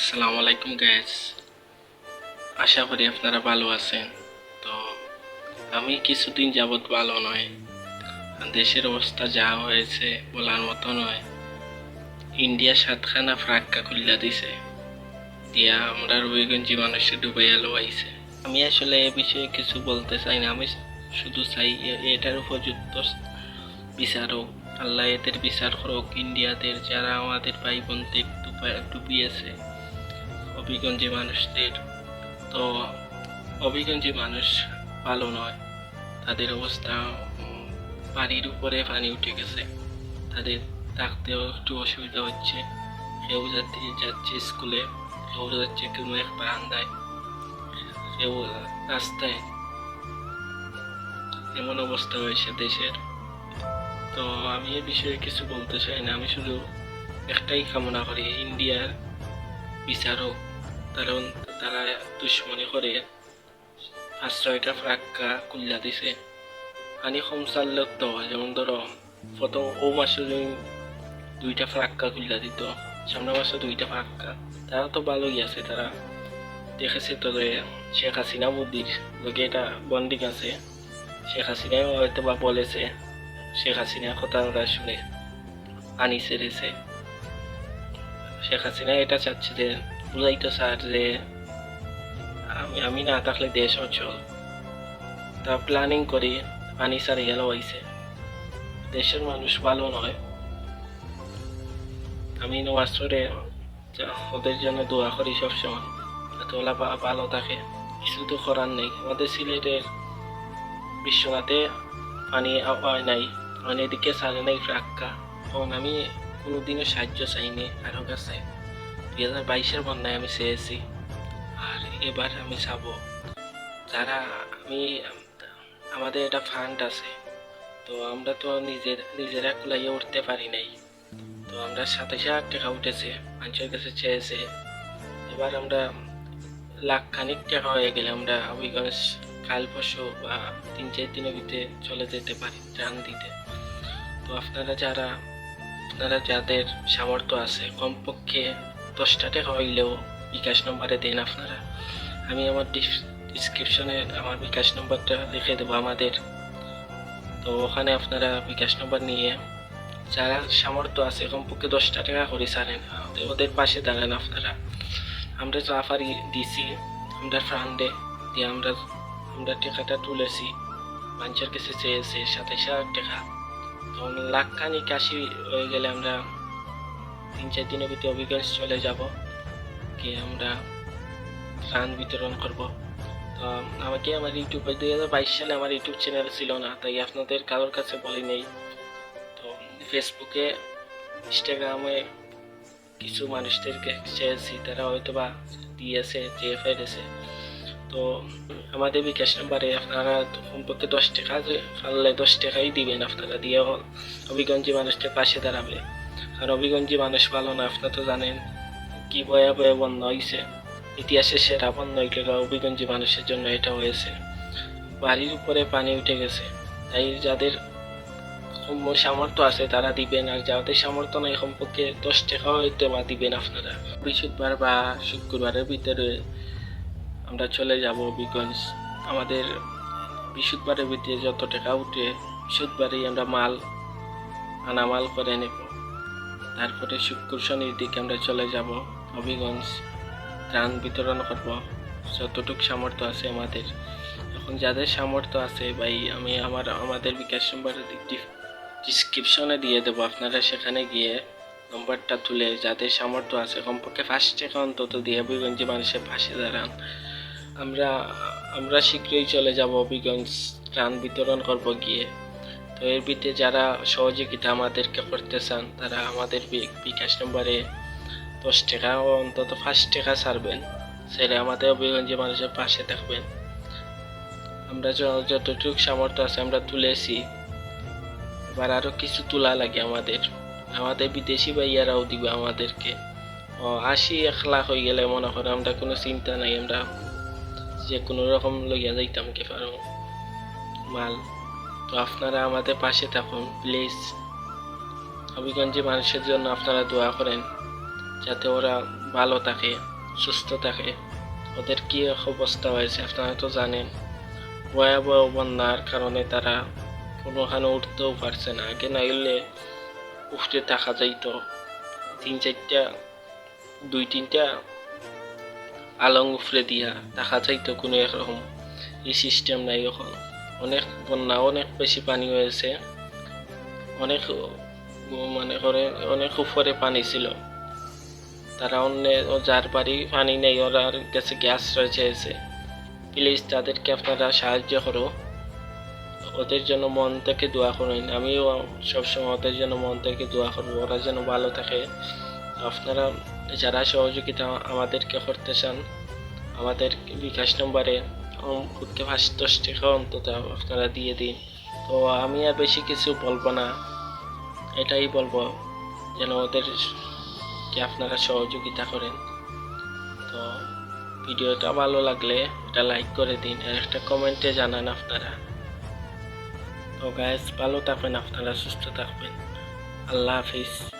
আসসালামু আলাইকুম গ্যাস আশা করি আপনারা ভালো আছেন। তো, আমি কিছুদিন যাবৎ ভালো নয়। দেশের অবস্থা যা হয়েছে বলার মতো নয়। ইন্ডিয়া সাতখানা ফ্রাক্কা খুল্লা দিছে। দিয়া আমরা রবিগঞ্জি মানুষে ডুবাইয়া লোয়াইছে আমি আসলে এ বিষয়ে কিছু বলতে চাই না। আমি শুধু চাই এটার উপযুক্ত বিচার হোক। আল্লাহ এদের বিচার করুক। ইন্ডিয়াদের যারা আমাদের ভাই বোনদের ডুবা- ডুবিয়েছে। অভিগঞ্জি মানুষদের। তো অভিগঞ্জি মানুষ ভালো নয়। তাদের অবস্থা পানির উপরে পানি উঠে গেছে। তাদের থাকতেও একটু অসুবিধা হচ্ছে। কেউ যাতে যাচ্ছে স্কুলে। কেউ যাচ্ছে কোনো এক বারান্দায়। কেউ রাস্তায়। এমন অবস্থা হয়েছে দেশের। তো আমি এ বিষয়ে কিছু বলতে চাই না। আমি শুধু একটাই কামনা করি, ইন্ডিয়ার বিচারক কারণ তারা দুশ্মনী করে। ছয়টা ফ্রাক্কা কুল্লা দিছে। পানি কম চাললেও তো, যেমন ধরো, প্রথম ও মাসে দুইটা ফ্রাক্কা কুল্লা দিত সামনে মাসে দুইটা ফ্রাক্কা। তারা তো ভালোই আছে, তারা দেখেছে তো যে শেখ হাসিনা বুদ্ধির লোকে এটা বন্ডিং আছে। শেখ হাসিনাও হয়তো বা বলেছে, শেখ হাসিনা কথা শুনে পানি ছেড়েছে। শেখ হাসিনা এটা চাচ্ছে যে বুঝাইতে স্যার যে, আমি আমি না থাকলে দেশ অচল। তা প্ল্যানিং করি, পানি সারি গেল হয়েছে দেশের মানুষ ভালো নয়। আমি নওয়াজরে ওদের জন্য দোয়া করি সবসময়, যাতে ভা- ভালো থাকে। কিছু তো করার নেই। আমাদের সিলেটের বিশ্বনাথে পানি নাই। মানে এদিকে সারে নাই ফ্রাক্কা। তখন আমি কোনোদিনও সাহায্য চাইনি কারও কাছে। দুই হাজার বাইশের বন্যায় আমি চেয়েছি, আর এবার আমি চাব যারা আমি, আমাদের এটা ফান্ড আছে, তো আমরা তো নিজের, নিজেরা কুলাইয়ে উঠতে পারি নাই। তো আমরা সাতাশ হাজার টাকা উঠেছে, মানুষের কাছে চেয়েছে। এবার আমরা লাখ খানিক টাকা হয়ে গেলে আমরা হবিগঞ্জ কাল পরশু বা তিন চার দিনের ভিতরে চলে যেতে পারি, ত্রাণ দিতে। তো আপনারা যারা আপনারা যাদের সামর্থ্য আছে, কমপক্ষে দশটা টাকা হইলেও বিকাশ নম্বরে দেন আপনারা। আমি আমার ডিসক্রিপশনে আমার বিকাশ নম্বরটা লিখে দেবো আমাদের। তো ওখানে আপনারা বিকাশ নম্বর নিয়ে যারা সামর্থ্য আছে, কমপক্ষে দশটা টাকা করে ছাড়েন। ওদের পাশে দাঁড়ান আপনারা। আমরা পারি দিছি, আমরা ফান্ডে দিয়ে আমরা আমরা টাকাটা তুলেছি। মানুষের কাছে চেয়েছে সাতাইশ হাজার টাকা। লাখ খানিক আশি হয়ে গেলে আমরা তিন চার দিনের ভিতরে অভিজ্ঞান চলে যাব। গিয়ে আমরা ত্রাণ বিতরণ করব। তো আমাকে আমার ইউটিউবে, দুই হাজার বাইশ সালে আমার ইউটিউব চ্যানেল ছিল না, তাই আপনাদের কারোর কাছে বলি নেই। তো ফেসবুকে ইনস্টাগ্রামে কিছু মানুষদেরকে চেয়েছি, তারা হয়তো বা দিয়েছে, চেয়ে ফেলেছে। তো আমাদের বিকাশ নাম্বারে আপনারা কমপক্ষে দশ টাকা পারলে দশ টাকাই দিবেন আপনারা, দিয়ে হল। অভিগঞ্জি মানুষদের পাশে দাঁড়াবে। আর অভিগঞ্জি মানুষ ভালো না, আপনারা তো জানেন কি বয়া বয়া বন্ধ হয়েছে ইতিহাসের সেরা হইলে অভিগঞ্জি মানুষের জন্য এটা হয়েছে। বাড়ির উপরে পানি উঠে গেছে। তাই যাদের সামর্থ্য আছে তারা দিবেন, আর যাদের সামর্থ্য নাই কমপক্ষে দশ টাকা হইতে বা দিবেন আপনারা। বৃহস্পতিবার বা শুক্রবারের ভিতরে আমরা চলে যাব বিকজ আমাদের বৃহস্পতিবারের ভিতরে যত টাকা উঠে বৃহস্পতিবারেই আমরা মাল আনামাল করে নেব। তারপরে শুক্র শনির দিকে আমরা চলে যাব হবিগঞ্জ ত্রাণ বিতরণ করব। যতটুকু সামর্থ্য আছে আমাদের। এখন যাদের সামর্থ্য আছে ভাই, আমি আমার, আমাদের বিকাশ নম্বর ডিসক্রিপশনে দিয়ে দেবো। আপনারা সেখানে গিয়ে নম্বরটা তুলে যাদের সামর্থ্য আছে কমপক্ষে ফার্স্ট টাকা অন্তত দিয়ে হবিগঞ্জে মানুষের পাশে দাঁড়ান। আমরা আমরা শীঘ্রই চলে যাব হবিগঞ্জ ত্রাণ বিতরণ করব গিয়ে। তো এর ভিতরে যারা সহযোগিতা আমাদেরকে করতে চান, তারা আমাদের বিকাশ নম্বরে দশ টাকা ও অন্তত পাঁচ টাকা ছাড়বেন। সেটা আমাদের হবিগঞ্জে মানুষের পাশে থাকবেন। আমরা যতটুকু সামর্থ্য আছে আমরা তুলেছি। এবার আরও কিছু তোলা লাগে আমাদের। আমাদের বিদেশি ভাইয়ারাও দিবে আমাদেরকে। ও আশি এক লাখ হয়ে গেলে মনে করো আমরা কোনো চিন্তা নাই, আমরা যে কোনো রকম লইয়া যাইতাম কে পারো। মাল। তো আপনারা আমাদের পাশে থাকুন, প্লিজ। হবিগঞ্জে মানুষের জন্য আপনারা দোয়া করেন, যাতে ওরা ভালো থাকে, সুস্থ থাকে। ওদের কি অবস্থা হয়েছে আপনারা তো জানেন। ভয়াবহ বন্যার কারণে তারা কোনোখানে উঠতেও পারছে না। আগে না গেলে উঠতে থাকা যাইতো। তিন চারটা, দুই তিনটা আলং উফরে দিয়া দেখা যাইতো কোনো একরকম এই সিস্টেম নাই এখন। অনেক বন্যা অনেক বেশি পানি হয়েছে। অনেক মানে করে অনেক উপরে পানি ছিল। তারা অন্য যার বাড়ি পানি নেই, ওরা কাছে গ্যাস রয়েছে প্লিজ তাদেরকে আপনারা সাহায্য করো। ওদের জন্য মন থেকে দোয়া করেন। আমিও সবসময় ওদের জন্য মন থেকে দোয়া করব। ওরা যেন ভালো থাকে। আপনারা যারা সহযোগিতা আমাদেরকে করতে চান, আমাদের বিকাশ নম্বরে উঠতে পাঁচ দশ টাকা অন্তত আপনারা দিয়ে দিন। তো আমি আর বেশি কিছু বলব না। এটাই বলব যেন ওদেরকে আপনারা সহযোগিতা করেন। তো ভিডিওটা ভালো লাগলে এটা লাইক করে দিন আর একটা কমেন্টে জানান আপনারা। তো গাইজ ভালো থাকবেন, আপনারা সুস্থ থাকবেন। আল্লাহ হাফিজ।